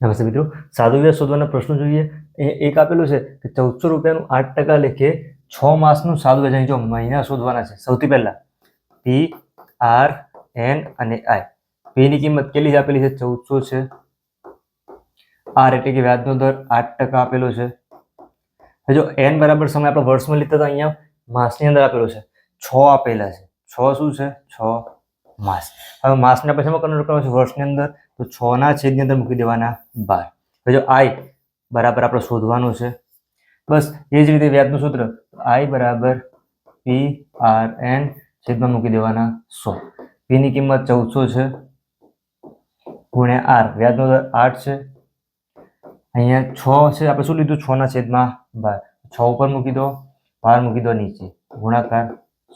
નમસ્તે મિત્રો, સાદુ વ્યાજ શોધવાના પ્રશ્નો જોઈએ. એ એક આપેલું છે કે ચૌદસો રૂપિયાનું આઠ ટકા લેખે છ માસનું સાદુ વ્યાજ જો મહિના શોધવાના છે. સૌથી પહેલાં પી આર એન અને આઈ પીની કિંમત કેટલી આપેલી છે? ચૌદસો છે. આર એટલે કે વ્યાજનો દર આઠ ટકા આપેલો છે. જો એન બરાબર સમય આપણે વર્ષમાં લીધા હતા અહીંયા, માસની અંદર આપેલો છે. છ આપેલા છે. છ શું છે? છ માસ. હવે માસના શેમાં કન્વર્ટ કરવાનું છે વર્ષની અંદર. તો છ ના છેદની અંદર મૂકી દેવાના બાર. જો આઈ બરાબર આપણે શોધવાનું છે. બસ એ જ રીતે વ્યાજનું સૂત્ર. આઈ બરાબર પી આર એન છેદમાં મૂકી દેવાના સો. પીની કિંમત ચૌદસો છે. ગુણ્યા આર. વ્યાજનો દર આઠ છે. અહીંયા છ છે. આપણે શું લીધું? છ ના છેદમાં બાર. છ ઉપર મૂકી દો. બાર મૂકી દો નીચે. ગુણાકાર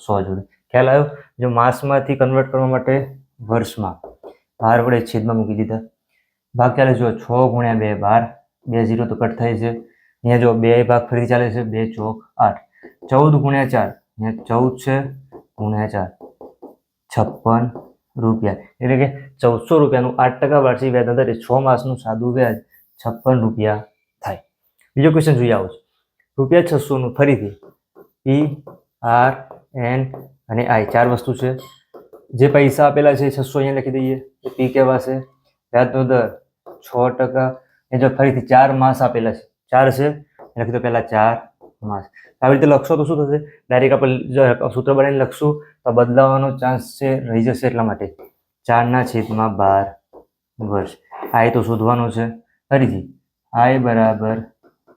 સો જોડે. ખ્યાલ આવ્યો? જો માસમાંથી કન્વર્ટ કરવા માટે વર્ષમાં બાર વડે છેદમાં મૂકી દીધા. ભાગ ચાલે જો છ ગુણ્યા બે બાર, બે ઝીરો તો કટ થાય છે અહીંયા જો બે ભાગ ફરીથી ચાલે છે, બે ચોક આઠ. ચૌદ ગુણ્યા ચાર, અહીંયા ચૌદ છે, ગુણ્યા ચાર. છપ્પન રૂપિયા. એટલે કે ચૌદસો રૂપિયાનું આઠ ટકા વાર્ષિક વ્યાજ દરે છ માસનું સાદું વ્યાજ છપ્પન રૂપિયા થાય. બીજો ક્વેશ્ચન જોઈએ આવું રૂપિયા છસોનું ફરીથી પી આર એન અને આઈ ચાર વસ્તુ છે. જે પૈસા આપેલા છે છસો અહીંયા લખી દઈએ. તો પી કહેવાશે. વ્યાજનો દર છ ટકા. એ જો ફરીથી ચાર માસ આપેલા છે. ચાર છે. લખી દો પહેલાં ચાર માસ. આવી રીતે લખશો તો શું થશે? ડાયરેક્ટ આપણે સૂત્ર બનાવીને લખશું તો બદલાવાનો ચાન્સ છે, રહી જશે એટલા માટે. ચારના છેદમાં બાર વર્ષ. આઈ તો શોધવાનું છે. ફરીથી. આઈ બરાબર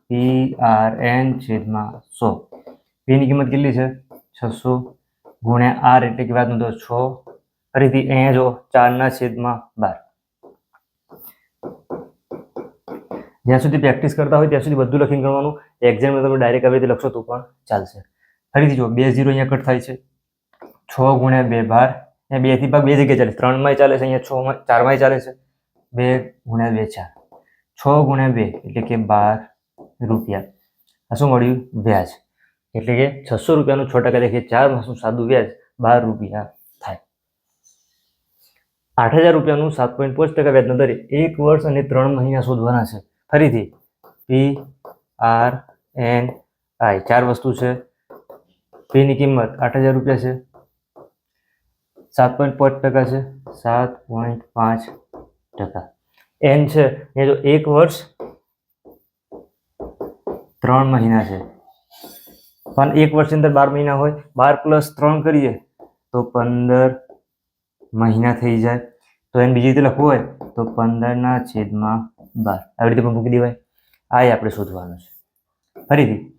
પી આર એન છેદમાં સો. પીની કિંમત કેટલી છે? છસો ગુણ્યા આર એટલે કે વ્યાજનો દર છ ફરીથી અહીંયા જો ચારના છેદમાં બાર. જ્યાં સુધી પ્રેક્ટિસ કરતા હોય ત્યાં સુધી બધું લખીને કરવાનું. એક્ઝામમાં તમે ડાયરેક્ટ આવી રીતે લખશો તો પણ ચાલશે. ફરીથી જો બે ઝીરો અહીંયા કટ થાય છે. છ ગુણ્યા બે બાર. અહીંયા બેથી ભાગ બે જગ્યાએ ચાલે ત્રણમાંય ચાલે છે, અહીંયા છમાં ચારમાંય ચાલે છે. બે ગુણ્યા બે ચાર. છ ગુણ્યા બે એટલે કે બાર રૂપિયા. આ શું મળ્યું? વ્યાજ. એટલે કે છસો રૂપિયાનું છ ટકા લેખે ચાર માસનું સાદું વ્યાજ બાર રૂપિયા. આઠ હજાર રૂપિયાનું સાત પોઈન્ટ પાંચ ટકા વ્યાજના દરે એક વર્ષ અને ત્રણ મહિના શોધવાના છે. ફરીથી પી આર એન આઈ ચાર વસ્તુ છે. પીની કિંમત આઠ હજાર રૂપિયા છે. સાત પોઈન્ટ પાંચ ટકા છે. સાત પોઈન્ટ પાંચ ટકા. એન છે. એ જો એક વર્ષ ત્રણ મહિના છે. પણ એક વર્ષની અંદર બાર મહિના હોય, બાર પ્લસ ત્રણ કરીએ તો પંદર મહિના થઈ જાય, તો એને બીજી રીતે લખવું હોય, તો પંદરના છેદમાં બાર. આવી રીતે પણ મૂકી દેવાય. આ આપણે શોધવાનું છે. ફરીથી.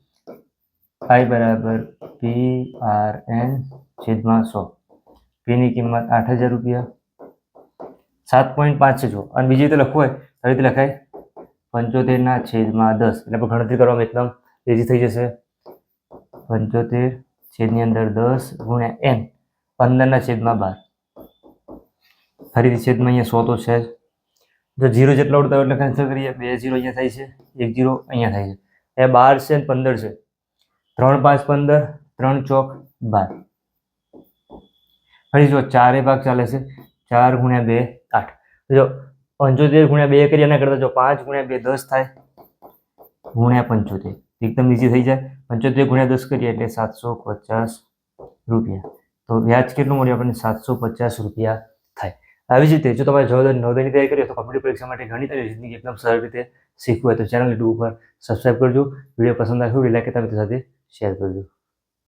આઈ બરાબર પી આર એન છેદમાં સો. પીની કિંમત આઠ હજાર રૂપિયા. સાત પોઈન્ટ પાંચ છે જો. અને બીજી રીતે લખવું હોય, તો રીતે લખાય. પંચોતેરના છેદમાં દસ. એટલે આપણે ગણતરી કરવામાં એકદમ ઇઝી થઈ જશે. પંચોતેર છેદની અંદર દસ ગુણ્યા એન. પંદરના છેદમાં બાર. ફરીથી છેદમાં અહીંયા સો તો છે જ. જો જીરો જેટલા ઉડતા એટલે કેન્સલ કરીએ. બે જીરો અહીંયા થાય છે. એક ઝીરો અહીંયા થાય છે. એ બાર છે પંદર છે. ત્રણ પાંચ પંદર, ત્રણ ચોક બાર. ફરી જો ચારે ભાગ ચાલે છે. ચાર ગુણ્યા બે, આઠ. જો પંચોતેર ગુણ્યા બે કરીએ એના કરતાં જો પાંચ ગુણ્યા બે દસ થાય. ગુણ્યા પંચોતેર. એકદમ ઈઝી થઈ જાય. પંચોતેર ગુણ્યા દસ કરીએ એટલે સાતસો પચાસ રૂપિયા. તો વ્યાજ કેટલું મળ્યું આપણને? સાતસો પચાસ રૂપિયા. આવી જ રીતે જો તમારે જવાબદારી નોંધણીની તૈયારી કરી તો કોમ્પિટિવ પરીક્ષા માટે ઘણી તારી જિંદગી એકદમ સરળ રીતે શીખવું હોય તો ચેનલ યુટ્યુબ ઉપર સબસ્ક્રાઈબ કરજો. વીડિયો પસંદ આવ્યો લાઈક કરતા મિત્રો સાથે શેર કરજો.